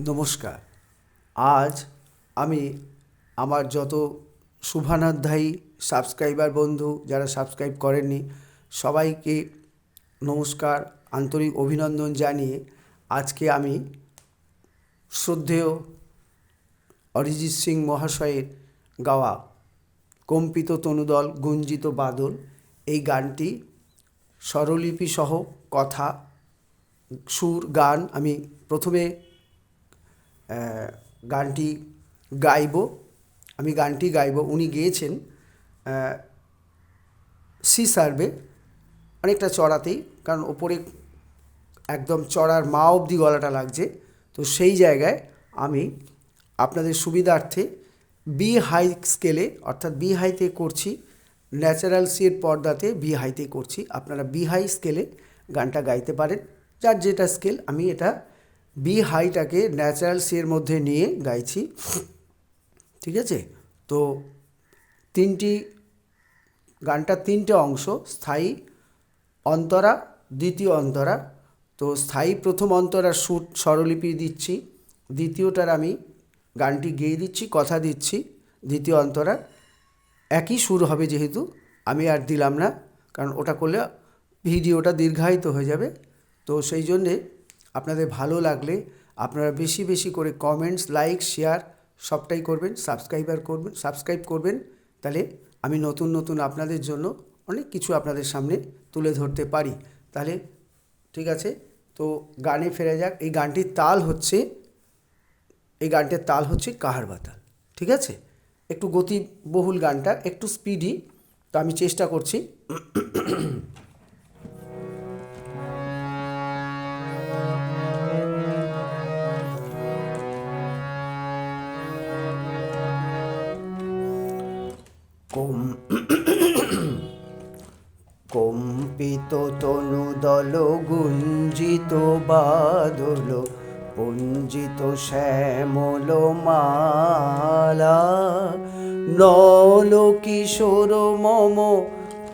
নমস্কার। আজ আমি আমার যত শুভানাধ্যায়ী সাবস্ক্রাইবার বন্ধু যারা সাবস্ক্রাইব করেননি, সবাইকে নমস্কার, আন্তরিক অভিনন্দন জানিয়ে আজকে আমি শ্রদ্ধেয় অরিজিৎ সিং মহাশয়ের গাওয়া কম্পিত তনুদল গুঞ্জিত বাদল এই গানটি স্বরলিপি সহ কথা, সুর, গান আমি প্রথমে গানটি গাইব, আমি গানটি গাইব। উনি গেয়েছেন সি সার্ভে, অনেকটা চড়াতেই, কারণ ওপরে একদম চড়ার মা অবধি গলাটা লাগছে। তো সেই জায়গায় আমি আপনাদের সুবিধার্থে বি হাই স্কেলে, অর্থাৎ বি হাইতে করছি, ন্যাচারাল সির পর্দাতে বি হাইতে করছি। আপনারা বি হাই স্কেলে গানটা গাইতে পারেন। যার যেটা স্কেল, আমি এটা বি হাইটাকে ন্যাচারাল সির মধ্যে নিয়ে গাইছি। ঠিক আছে? তো তিনটি, গানটার তিনটে অংশ, স্থায়ী অন্তরা, দ্বিতীয় অন্তরা। তো স্থায়ী প্রথম অন্তরার সুর স্বরলিপি দিচ্ছি। দ্বিতীয়টার আমি গানটি গেয়ে দিচ্ছি, কথা দিচ্ছি, দ্বিতীয় অন্তরা। একই সুর হবে যেহেতু, আমি আর দিলাম না, কারণ ওটা করলে ভিডিওটা দীর্ঘায়িত হয়ে যাবে। তো সেই জন্যে আপনাদের ভালো লাগলে আপনারা বেশি বেশি করে কমেন্টস লাইক শেয়ার সবটাই করবেন সাবস্ক্রাইবার করবেন সাবস্ক্রাইব করবেন। তাহলে আমি নতুন নতুন আপনাদের জন্য অনেক কিছু আপনাদের সামনে তুলে ধরতে পারি। তাহলে ঠিক আছে? তো গানে ফেরা যাক। এই গানটির তাল হচ্ছে, এই গানটির তাল হচ্ছে কাহার বাতাল। ঠিক আছে? একটু গতিবহুল গানটা, একটু স্পিডি তো আমি চেষ্টা করছি। কম, কম্পিত তনু দল গুঞ্জিত বাদল, পুঞ্জিত শ্যামল মালা। নল কিশোর মম,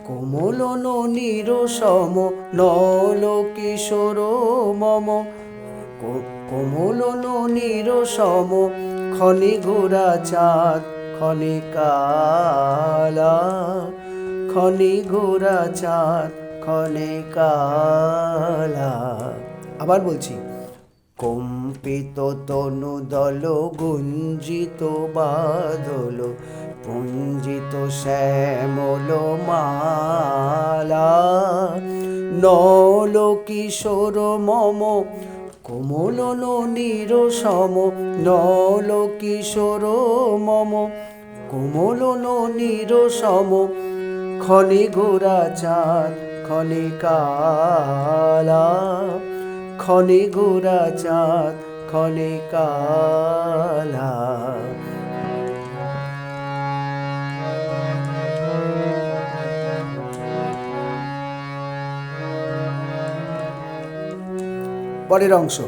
কোমল ননীর সম। নল কিশোর মম কোমল ননীর সম। খনি ঘোরা চাঁদ খনি কালা খনি ঘোরা চাঁদ খনি কালা আবার বলছি, কম্পিত তনু দল গুঞ্জিত বাদল, পুঞ্জিত শ্যামল মালা। নল কিশোর মম কোমল ননীর সম নল কিশোর মম কোমল ননীর সম খনি গোরা চাঁদ খনি কালা। খনি গোরা চাঁদ খনি কালা। পরের অংশ।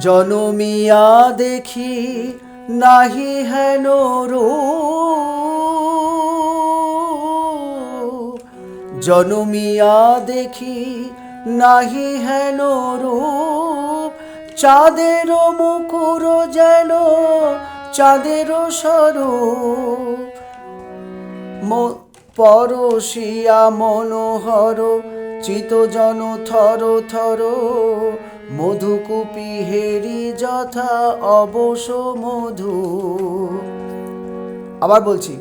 জনমিয়া দেখি নাহি হেন জনমিয়া দেখি নাহি হেন রূপ চাঁদের মুকুর যেন চাঁদের স্বরূপ। পরশিয়া মনোহর চিতজন থর থর। মধুকুপি হেরি যথা অবশ মধু। আবার বলছি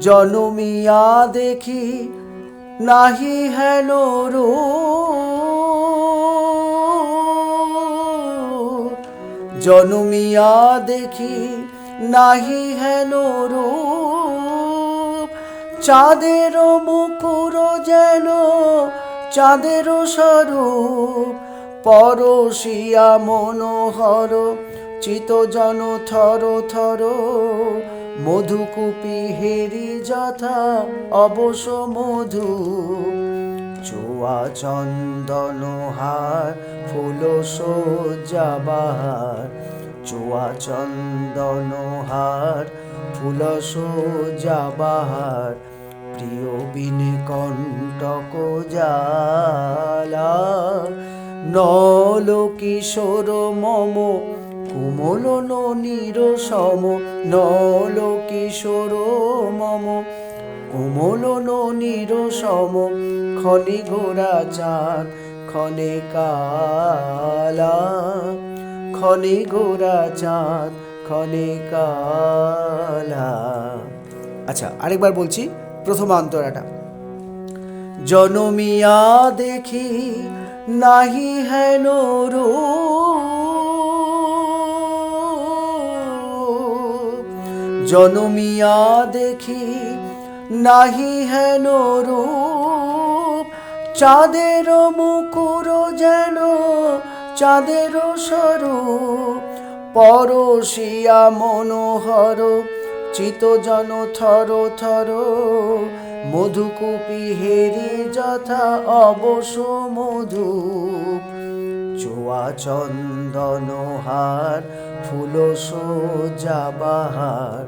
জনমিয়া দেখি নাহি হেন রূপ জনমিয়া দেখি নাহি হেন রূপ চাঁদের মুকুর যেন, চাঁদের স্বরূপ পরশিয়া মনোহর চিতজন থর থর। মধুকুপি হেরি যথা, অবশ মধু। চুয়া চন্দন হার, ফুল সজ্জাবার চুয়া চন্দন হার, ফুল সজ্জাবার প্রিয় বিনে কণ্টক জালা নল কিশোর মম, কোমল ননীর সম। নল কিশোর মম, কোমল ননীর সম। খনি ঘোড়া চাঁদ ক্ষণে কালা। ক্ষণে ঘোড়া চাঁদ ক্ষণে কালা। আচ্ছা আরেকবার বলছি প্রথম অন্তরাটা। জনমিয়া দেখি নাহি হেন। জনমিয়া দেখি নাহি হেন রূপ চাঁদের মুকুর যেন চাঁদের স্বরূপ পরশিয়া মনোহর চিতজন থর থর। মধুকুপি হেরি যথা অবশ মধু চোয়া চন্দন হার, ফুল সোজাবাহার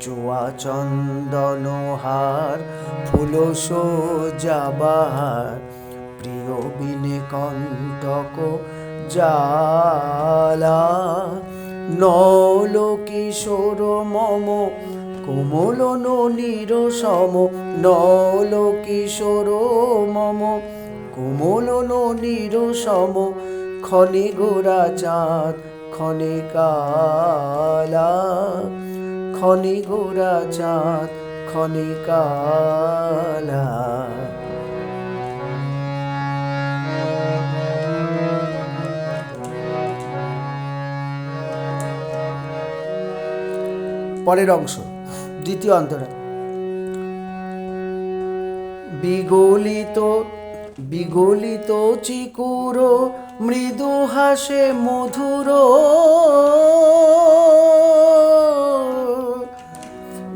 চোয়া চন্দন হার, ফুল সোজাবাহার প্রিয় বিনে কণ্টক জালা নল কিশোর মম কোমল ননীর সম, নল কিশোর মম। কোমল ননীর সম, খনি গোরা চাঁদ ক্ষণে কালা। ক্ষণে গোরা চাঁদ ক্ষণে কালা। পরের অংশ, দ্বিতীয় অন্তরা। বিগলিত বিগলিত চিকুর, মৃদু হাসে মধুর।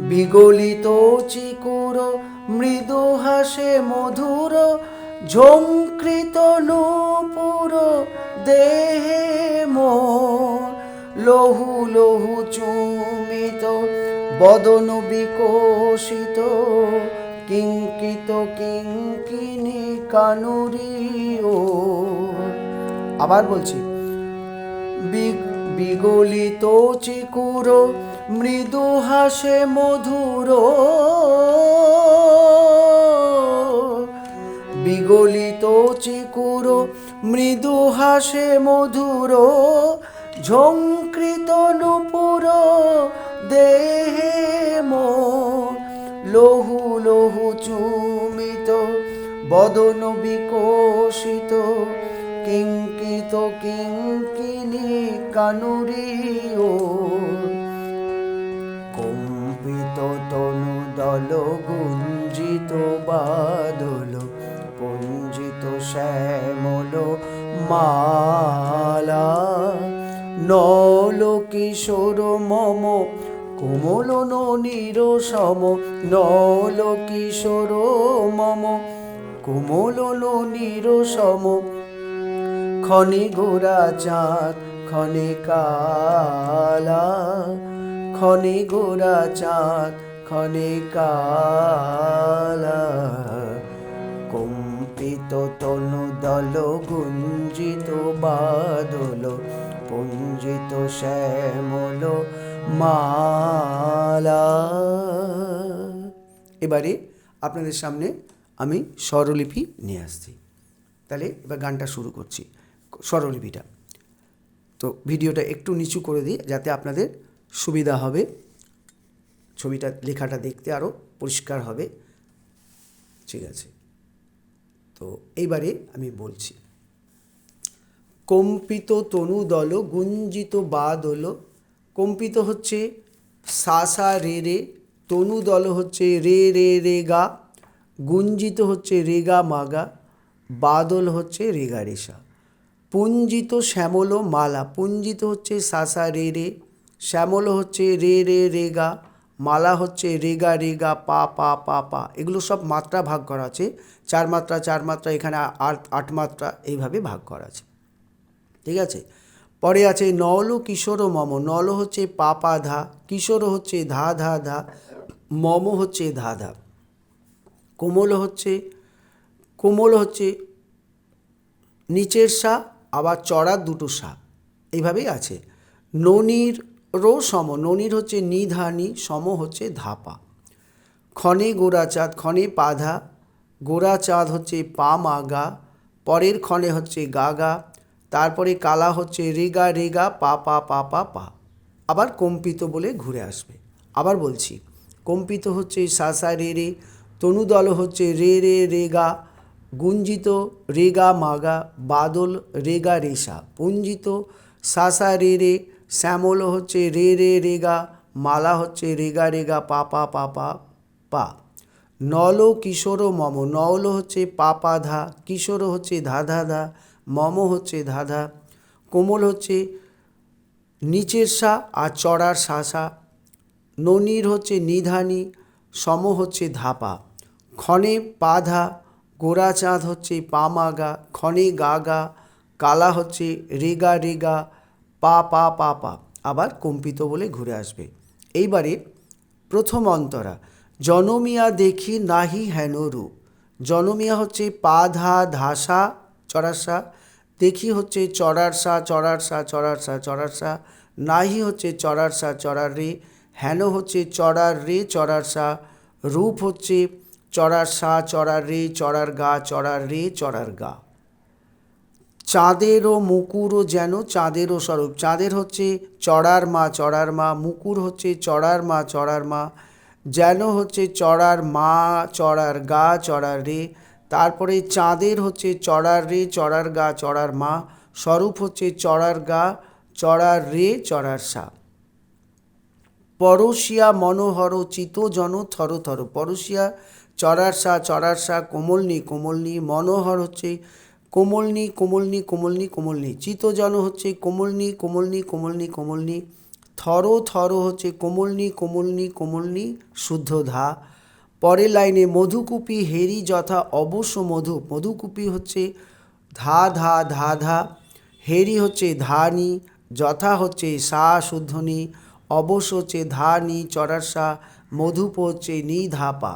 বিগলিত চিকুর, মৃদু হাসে মধুর। ঝঙ্কৃত নূপুর, দেহে মোর লহু লহু চুমিত বদন বিকশিত কিঙ্কিত কিঙ্কিনি কানুরিও আবার বলছি বিগলিত চিকুর, মৃদু হাসে মধুর। বিগলিত চিকুর, মৃদু হাসে মধুর ঝঙ্কৃত নুপুর দেহে মোর লহু লহু চুমিত, বদন বিকশিত, কিঙ্কিত কিঙ্কিনি কানুরিও কম্পিত তনু দল গুঞ্জিত বাদল, পঞ্জিত শ্যামল মালা, নল কিশোর মম কোমল ননীর সম, নল কিশোর মম। কোমল ননীর সম, ক্ষণে গোরা চাঁদ, ক্ষণে কালা। ক্ষণে গোরা চাঁদ, ক্ষণে কালা। কম্পিত তনু দল, গুঞ্জিত বাদল, পুঞ্জিত শ্যামল মালা। এবারে আপনাদের সামনে আমি স্বরলিপি নিয়ে আসছি। তাহলে এবার গানটা শুরু করছি, স্বরলিপিটা। তো ভিডিওটা একটু নিচু করে দিই, যাতে আপনাদের সুবিধা হবে। ছবিটা, লেখাটা দেখতে আরও পরিষ্কার হবে। ঠিক আছে। তো এইবারে আমি বলছি। কম্পিত তনু দল, গুঞ্জিত বাদল কম্পিত হচ্ছে সা সা, রে রে। তনু দল হচ্ছে রে রে রে, গা। গুঞ্জিত হচ্ছে রে, গা মাগা বাদল হচ্ছে রেগা রেশা পুঞ্জিত শ্যামল মালা। পুঞ্জিত হচ্ছে সাসা রে রে। শ্যামল হচ্ছে রে রে রেগা মালা হচ্ছে রেগা রেগা পা পা পা পা। এগুলো সব মাত্রা ভাগ করা আছে। চার মাত্রা চার মাত্রা, এখানে আট আট মাত্রা এইভাবে ভাগ করা আছে। ঠিক আছে? পরে আছে নল কিশোর মম। নল হচ্ছে পা পা ধা কিশোর হচ্ছে ধা ধা ধা মম হচ্ছে ধা ধা কোমল হচ্ছে কোমল হচ্ছে নিচের সা, আবার চড়ার দুটো সা। এইভাবেই আছে। ননির রো সম। ননির হচ্ছে নিধানি, সম হচ্ছে ধাপা। ক্ষণে গোড়াচাঁদ ক্ষণে পাধা, গোড়াচাঁদ হচ্ছে পা মা গা পরের ক্ষণে হচ্ছে গাগা তারপরে কালা হচ্ছে রেগা রেগা, পা পা পা পা পা। আবার কম্পিত বলে ঘুরে আসবে। আবার বলছি, কম্পিত হচ্ছে সাসা রে রে, তনুদল হচ্ছে রে রে, রেগা, গুঞ্জিত, রেগা, মাগা, বাদল, রেগা, রেশা। পুঞ্জিত সাসা রে রে, শ্যামল হচ্ছে রে রে, রেগা, মালা হচ্ছে রেগা রেগা, পা পা পা পা পা। নল, কিশোর, মম, নল হচ্ছে পা পা, ধা, কিশোর হচ্ছে ধা ধা ধা মম হচ্ছে ধা ধা কোমল হচ্ছে নিচের সা আর চড়ার শাসা ননির হচ্ছে নিধানি, সম হচ্ছে ধাপা। ক্ষণে পাধা গোড়া চাঁদ হচ্ছে পামাগা ক্ষণে গাগা কালা হচ্ছে রেগা রেগা পা পা পা পা। আবার কম্পিত বলে ঘুরে আসবে। এইবারে প্রথম অন্তরা, জনমিয়া দেখি নাহি হেন রূপ। জনমিয়া হচ্ছে পা ধা ধাসা চড়াসা দেখি হচ্ছে চড়ার সা চড়ার সা চড়ার সা চড়ার সা, নাহি হচ্ছে চড়ার সা, চড়ার রে, হেন হচ্ছে চড়ার রে, চড়ার সা, রূপ হচ্ছে চড়ার সা, চড়ার রে, চড়ার গা, চড়ার রে, চড়ার গা। চাঁদেরও মুকুরও যেন চাঁদেরও স্বরূপ, চাঁদের হচ্ছে চড়ার মা চড়ার মা, মুকুর হচ্ছে চড়ার মা চড়ার মা, যেন হচ্ছে চড়ার মা, চড়ার গা, চড়ার রে তারপরে চাঁদের হচ্ছে চড়ার রে, চড়ার গা, চড়ার মা। স্বরূপ হচ্ছে চড়ার গা, চড়ার রে, চড়ার সা। পরশিয়া মনোহর চিত জন থর থর। পরশিয়া, চড়ার সা চড়ার সা, কোমলনি কোমলনি। মনোহর হচ্ছে কোমলনি কোমলনি কোমলনি কোমলনি। চিতজন হচ্ছে কোমলনি কোমলনি কোমলনি কোমলনি। থর থর হচ্ছে কোমলনি কোমলনি কোমলনি, শুদ্ধ ধা। পরের লাইনে মধুকুপি হেরি যথা অবশ্য মধু। মধুকুপি হচ্ছে ধা ধা ধা ধা। হেরি হচ্ছে ধানি, যথা হচ্ছে সা শুদ্ধনি, অবশ্য হচ্ছে ধানি, চড়ার সা, মধুপ হচ্ছে নি ধাপা।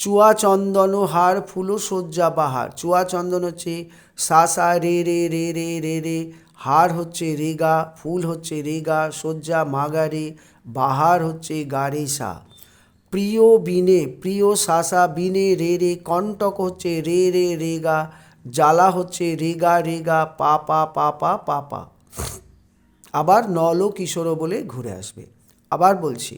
চুয়া চন্দন হার ফুলো সজ্জা বাহার। চুয়া চন্দন হচ্ছে সা সা রে রে রে রে রে রে। হার হচ্ছে রেগা, ফুল হচ্ছে রেগা সজ্জা মাগা রে বাহার হচ্ছে গারে সা। প্রিয় বিনে, প্রিয় সাসা বিনে, রে রে কণ্টক হচ্ছে রে রে রেগা, জ্বালা হচ্ছে রেগা রেগা, পা পা পা পা পা পা। আবার নল কিশোর বলে ঘুরে আসবে। আবার বলছি,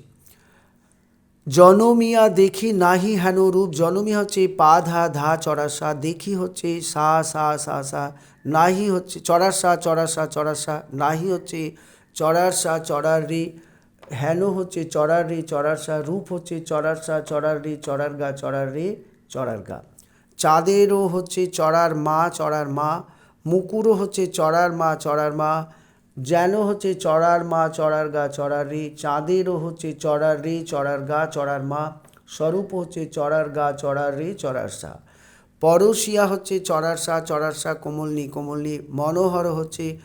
জনমিয়া দেখি নাহি হেন রূপ, জনমিয়া হচ্ছে পা ধা ধা চড়াসা, দেখি হচ্ছে সা সা সা সা, নাহি হচ্ছে চড়ার সা চড়ার সা চড়ার সা নাহি হচ্ছে চড়ার সা চড়ার রে। হেন হচ্ছে চড়ার রে, চড়ার সা, রূপ হচ্ছে চড়ার সা, চড়ার রে, চড়ার গা, চড়ার রে, চড়ার গা। চাঁদেরও হচ্ছে চড়ার মা চড়ার মা। মুকুরও হচ্ছে চড়ার মা চড়ার মা। যেন হচ্ছে চড়ার মা, চড়ার গা, চড়ার রে। চাঁদেরও হচ্ছে চড়ার রে, চড়ার গা, চড়ার মা। স্বরূপ হচ্ছে চড়ার গা, চড়ার রে, চড়ার সা। পরশিয়া হচ্ছে চড়ার সা চড়ার সা কোমলনি কোমলনি মনোহর হচ্ছে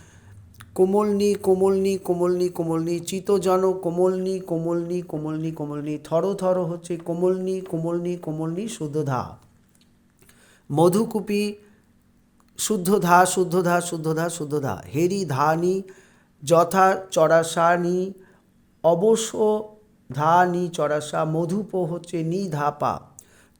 কোমলনি কোমলনি কোমলনি কোমলনি চিতজন কোমলনি কোমলনি কোমলনি কোমলনি থর থর হচ্ছে কোমলনি কোমলনি কোমলনি শুদ্ধ ধা মধুকুপি শুদ্ধ ধা শুদ্ধ ধা শুদ্ধ ধা শুদ্ধ ধা হেরি ধানি যথা চড়াসানি অবশ্য ধা ধানি চড়াসা মধুপ হচ্ছে নি ধাপা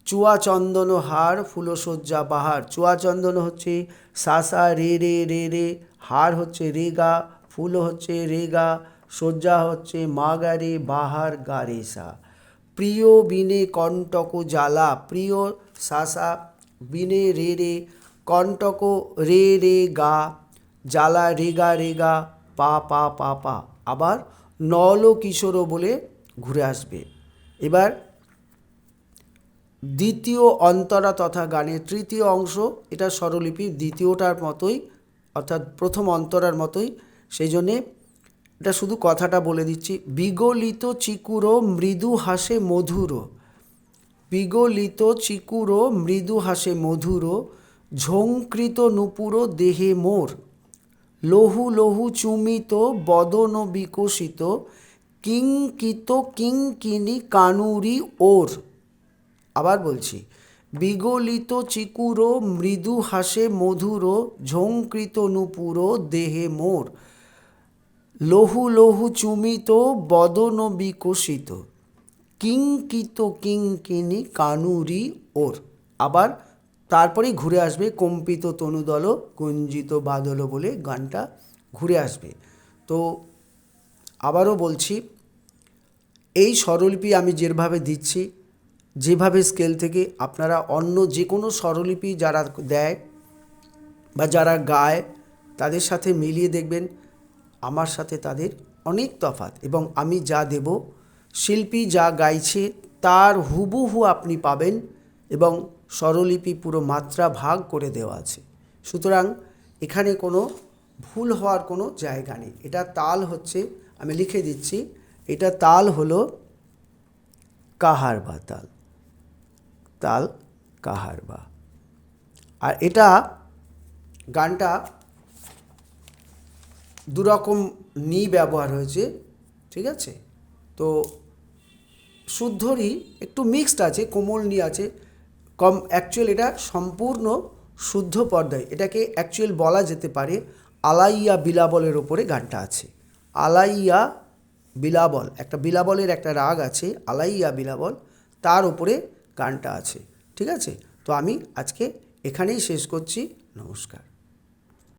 চুয়া চন্দন হার ফুলসজ্জা বাহার চুয়া চন্দন হচ্ছে সাসা রে রে রে রে হার হচ্ছে রেগা, ফুল হচ্ছে রেগা সজ্জা হচ্ছে মাগারে বাহার গারেসা। প্রিয় বিনে কণ্টক জ্বালা, প্রিয় সাসা বিনে রে রে, কণ্টক রে রে গা, জ্বালা রেগা রেগা, পা পা পা পা। আবার নল কিশোর বলে ঘুরে আসবে। এবার দ্বিতীয় অন্তরা তথা গানের তৃতীয় অংশ, এটা স্বরলিপি দ্বিতীয়টার মতোই অর্থাৎ প্রথম অন্তরার মতোই। সেই জন্যে এটা শুধু কথাটা বলে দিচ্ছি। বিগলিত চিকুরো মৃদু হাসে মধুর। বিগলিত চিকুরো মৃদু হাসে মধুর। ঝঙ্কৃত নুপুর দেহে মোর। লহু লহু চুমিত বদন বিকশিত। কিঙ্কিত কিঙ্কিনি কানুরি ওর। আবার বলছি। বিগলিত চিকুর, মৃদু হাসে মধুর ঝঙ্কৃত নূপুর দেহে মোর। লহু লহু চুমিত, বদন বিকশিত। কিঙ্কিত কিঙ্কিনি কানুরি ওর। আবার তারপরেই ঘুরে আসবে কম্পিত তনুদল, কুঞ্জিত বাদল বলে গানটা ঘুরে আসবে। তো আবারও বলছি, এই স্বরলিপি আমি যেভাবে দিচ্ছি যেভাবে স্কেল থেকে আপনারা অন্য যে কোনো স্বরলিপি যারা দেয় বা যারা গায়, তাদের সাথে মিলিয়ে দেখবেন আমার সাথে তাদের অনেক তফাৎ এবং আমি যা দেব, শিল্পী যা গাইছে তার হুবহু আপনি পাবেন এবং স্বরলিপি পুরো মাত্রা ভাগ করে দেওয়া আছে। সুতরাং এখানে কোনো ভুল হওয়ার কোনো জায়গা নেই। এটা তাল হচ্ছে, আমি লিখে দিচ্ছি, এটা তাল হলো কাহার বা তাল। তাল কাহারবা আর এটা গানটা দুরকম নি ব্যবহার হয়েছে, ঠিক আছে? তো শুদ্ধরই একটু মিক্সড আছে, কোমল নি আছে। কম অ্যাকচুয়াল এটা সম্পূর্ণ শুদ্ধ পর্দায়, এটাকে অ্যাকচুয়াল বলা যেতে পারে আলাইয়া বিলাবলের ওপরে গানটা আছে। আলাইয়া বিলাবল, একটা বিলাবলের একটা রাগ আছে, আলাইয়া বিলাবল, তার উপরে গানটা আছে ঠিক আছে? তো আমি আজকে এখানেই শেষ করছি। নমস্কার।